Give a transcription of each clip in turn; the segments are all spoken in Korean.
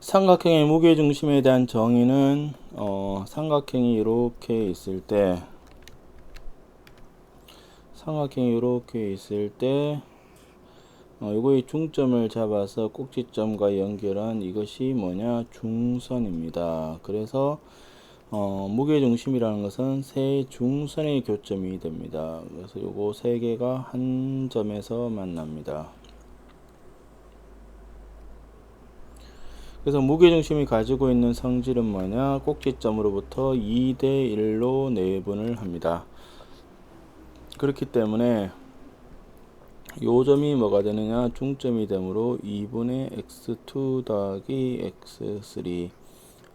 삼각형의 무게 중심에 대한 정의는 어, 삼각형이 이렇게 있을 때 삼각형이 이렇게 있을 때 어, 요거의 중점을 잡아서 꼭지점과 연결한 이것이 뭐냐 중선입니다. 그래서 어, 무게 중심이라는 것은 세 중선의 교점이 됩니다. 그래서 요거 세 개가 한 점에서 만납니다. 그래서 무게중심이 가지고 있는 성질은 뭐냐? 꼭지점으로부터 2대 1로 내분을 합니다. 그렇기 때문에 요 점이 뭐가 되느냐? 중점이 되므로 2분의 x2 더하기 x3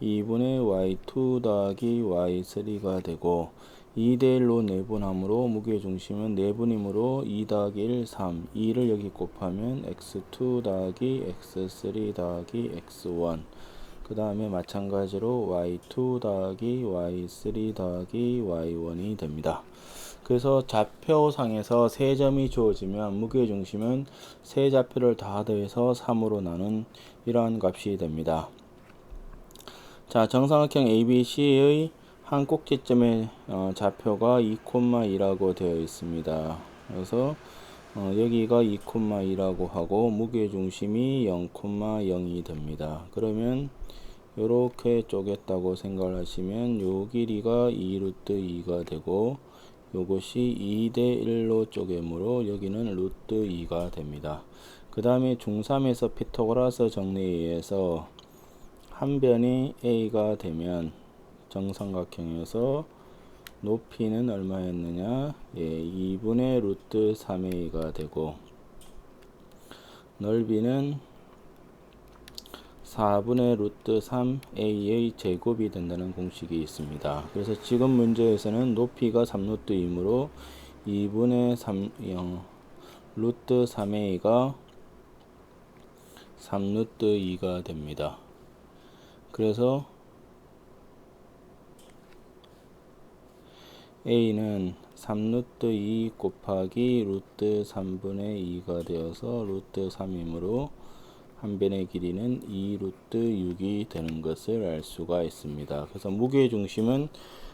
2분의 y2 더하기 y3가 되고 2대1로 내분함으로 무게중심은 내분이므로 2 더하기 1, 3 2를 여기 곱하면 x2 더하기 x3 더하기 x1 그 다음에 마찬가지로 y2 더하기 y3 더하기 y1이 됩니다. 그래서 좌표상에서 세 점이 주어지면 무게중심은 세 좌표를 다 더해서 3으로 나눈 이러한 값이 됩니다. 자, 정삼각형 ABC의 한 꼭지점의 어, 좌표가 2,2라고 되어 있습니다. 그래서 어, 여기가 2,2라고 하고 무게 중심이 0,0이 됩니다. 그러면 이렇게 쪼갰다고 생각을 하시면 요 길이가 2루트 2가 되고 요것이 2대 1로 쪼개므로 여기는 루트 2가 됩니다. 그 다음에 중3에서 피타고라스 정리에 의해서 한 변이 a가 되면 정삼각형에서 높이는 얼마였느냐? 예, 2분의 루트 3a가 되고 넓이는 4분의 루트 3a의 제곱이 된다는 공식이 있습니다. 그래서 지금 문제에서는 높이가 3루트이므로 2분의 3 0 루트 3a가 3루트 2가 됩니다. 그래서 a는 3루트 2 곱하기 루트 3분의 2가 되어서 루트 3이므로 한 변의 길이는 2루트 6이 되는 것을 알 수가 있습니다. 그래서 무게 중심은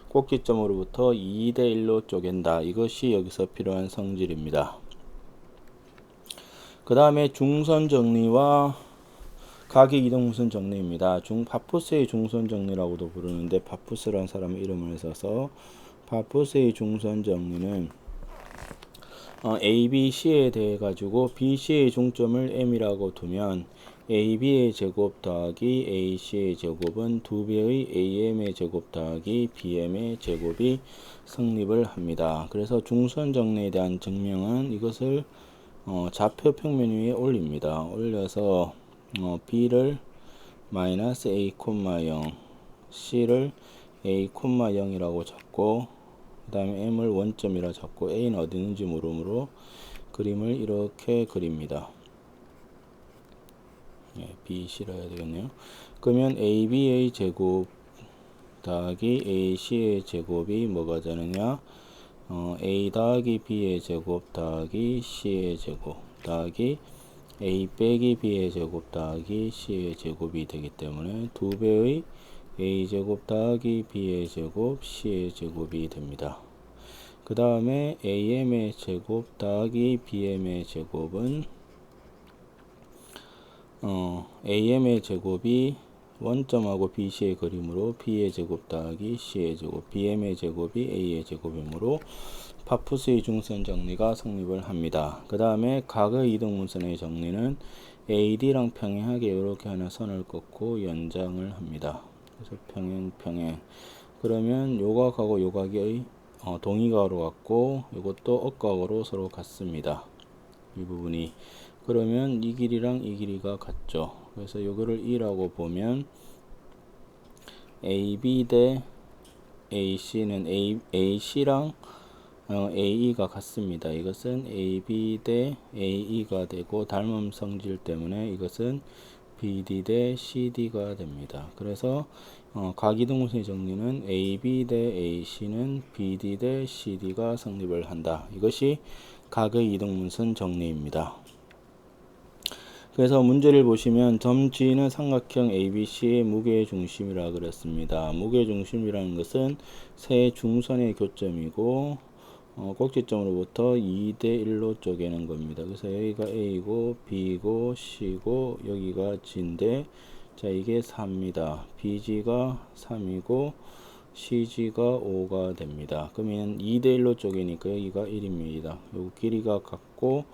꼭지점으로부터 2대 1로 쪼갠다. 이것이 여기서 필요한 성질입니다. 그 다음에 중선 정리와 각의 이동무선 정리입니다. 중 파푸스의 중선 정리라고도 부르는데 파푸스라는 사람의 이름을 써서 파푸스의 중선 정리는 어, A, B, C에 대해 가지고 B, C의 중점을 M이라고 두면 A, B의 제곱 더하기 A, C의 제곱은 두 배의 AM의 제곱 더하기 BM의 제곱이 성립을 합니다. 그래서 중선 정리에 대한 증명은 이것을 어, 좌표 평면 위에 올립니다. 올려서 어, B를 마이너스 A, 0 C를 A, 0이라고 잡고 그 다음에 M을 원점이라 잡고 A는 어디 있는지 모르므로 그림을 이렇게 그립니다. 예, B, 해야 되겠네요. 그러면 AB의 제곱 더하기 AC의 제곱이 뭐가 되느냐? 어, A 더하기 B의 제곱 더하기 C의 제곱 더하기 A 빼기 B의 제곱 더하기 C의 제곱이 되기 때문에 두 배의 a 제곱 더하기 b의 제곱 c의 제곱이 됩니다. 그 다음에 am의 제곱 더하기 bm의 제곱은 어, am의 제곱이 원점하고 bc의 그림으로 b의 제곱 더하기 c의 제곱, bm의 제곱이 a의 제곱이므로 파푸스의 중선 정리가 성립을 합니다. 그 다음에 각의 이등분선의 정리는 AD랑 평행하게 이렇게 하나 선을 긋고 연장을 합니다. 그래서 평행 평행 그러면 요각하고 요각이 어, 동의각으로 같고 이것도 억각으로 서로 같습니다. 이 부분이 그러면 이 길이랑 이 길이가 같죠. 그래서 요거를 2라고 보면 AB 대 AC는 A, AC랑 어, AE가 같습니다. 이것은 AB 대 AE가 되고 닮음 성질 때문에 이것은 BD 대 CD가 됩니다. 그래서 어, 각이동분의 정리는 AB 대 AC는 BD 대 CD가 성립을 한다. 이것이 각의 이동문선 정리입니다. 그래서 문제를 보시면 점 G는 삼각형 ABC의 무게 중심이라 그랬습니다. 무게 중심이라는 것은 세 중선의 교점이고 어, 꼭지점으로부터 2대 1로 쪼개는 겁니다. 그래서 여기가 A고 B고 C고 여기가 G인데 자 이게 4입니다. BG가 3이고 CG가 5가 됩니다. 그러면 2대 1로 쪼개니까 여기가 1입니다. 요 길이가 같고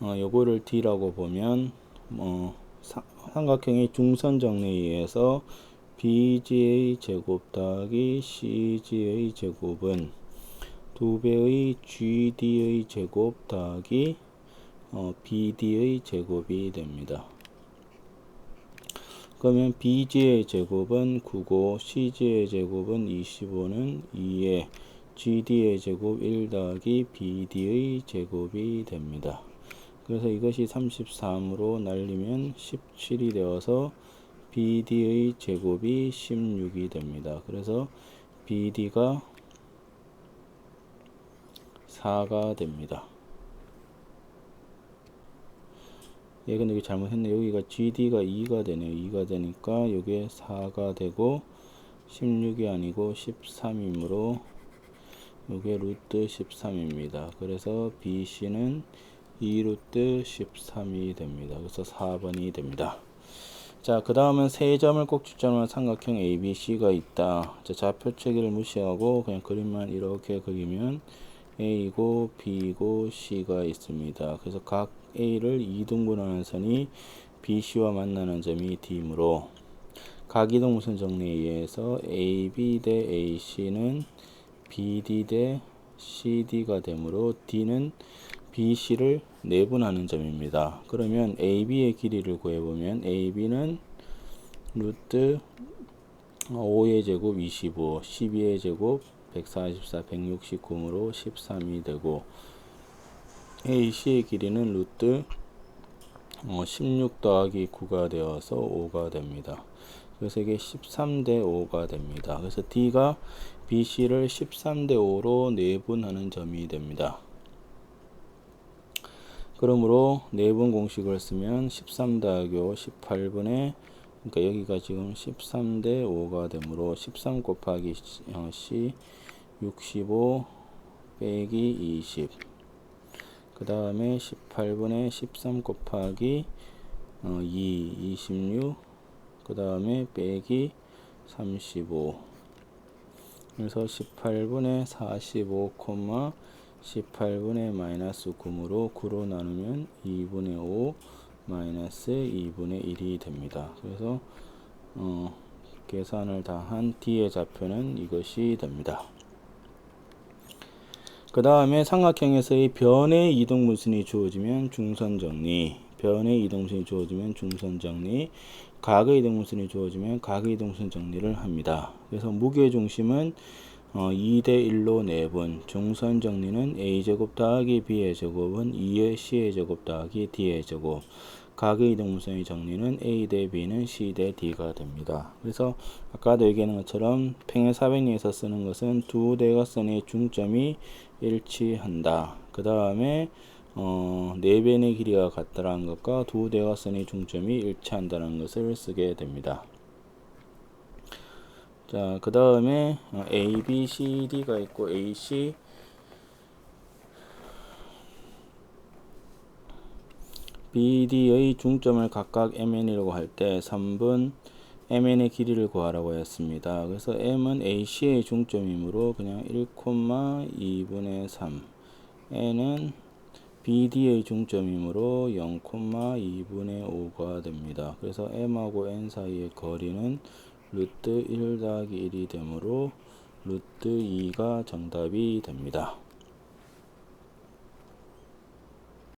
어, 요거를 D라고 보면 어, 사, 삼각형의 중선 정리에 의해서 BG의 제곱 더하기 CG의 제곱은 두 배의 GD의 제곱 더하기 어, BD의 제곱이 됩니다. 그러면 BG의 제곱은 9고 CG의 제곱은 25는 2에 GD의 제곱 1 더하기 BD의 제곱이 됩니다. 그래서 이것이 33으로 날리면 17이 되어서 BD의 제곱이 16이 됩니다. 그래서 BD가 4가 됩니다. 예, 근데 여기 잘못했네. 여기가 GD가 2가 되네요. 2가 되니까 이게 4가 되고 16이 아니고 13이므로 이게 루트 13입니다. 그래서 BC는 2루트 13이 됩니다. 그래서 4번이 됩니다. 자, 그 다음은 세 점을 꼭지점한 삼각형 ABC가 있다. 자, 좌표 체계를 무시하고 그냥 그림만 이렇게 그리면 A고 B고 C가 있습니다. 그래서 각 A를 2등분하는 선이 BC와 만나는 점이 D이므로 각 이동무선 정리에 의해서 AB 대 AC는 BD 대 CD가 되므로 D는 BC를 내분하는 점입니다. 그러면 AB의 길이를 구해보면 AB는 루트 5의 제곱 25, 12의 제곱 144, 169으로 13이 되고 AC의 길이는 루트 16 더하기 9가 되어서 5가 됩니다. 그래서 이게 13대 5가 됩니다. 그래서 D가 BC를 13대 5로 내분하는 점이 됩니다. 그러므로 내분 공식을 쓰면 13 더하기 5 18분의 그러니까 여기가 지금 13 대 5가 되므로 13 곱하기 C 65 빼기 20. 그 다음에 18분의 13 곱하기 2, 26. 그 다음에 빼기 35. 그래서 18분의 45, 18분의 마이너스 9으로 9로 나누면 2분의 5 마이너스 2분의 1이 됩니다. 그래서 어, 계산을 다 한 D의 좌표는 이것이 됩니다. 그 다음에 삼각형에서의 변의 이동무순이 주어지면 중선정리 변의 이동무순이 주어지면 중선정리 각의 이동무순이 주어지면 각의 이동무순 정리를 합니다. 그래서 무게중심은 어, 2대 1로 내분 중선 정리는 a제곱 더하기 b의 제곱은 2의 c의 제곱 더하기 d의 제곱 각의 이동무선의 정리는 a 대 b는 c 대 d가 됩니다. 그래서 아까도 얘기한 것처럼 팽의 사변리에서 쓰는 것은 두 대각선의 중점이 일치한다. 그 다음에 어, 네 변의 길이가 같다라는 것과 두 대각선의 중점이 일치한다는 것을 쓰게 됩니다. 자, 그 다음에 A, B, C, D가 있고 A, C B, D의 중점을 각각 MN이라고 할 때 3분 MN의 길이를 구하라고 했습니다. 그래서 M은 AC의 중점이므로 그냥 1,2분의 3 N은 BD의 중점이므로 0,2분의 5가 됩니다. 그래서 M하고 N 사이의 거리는 루트 1 더하기 1이 되므로 루트 2가 정답이 됩니다.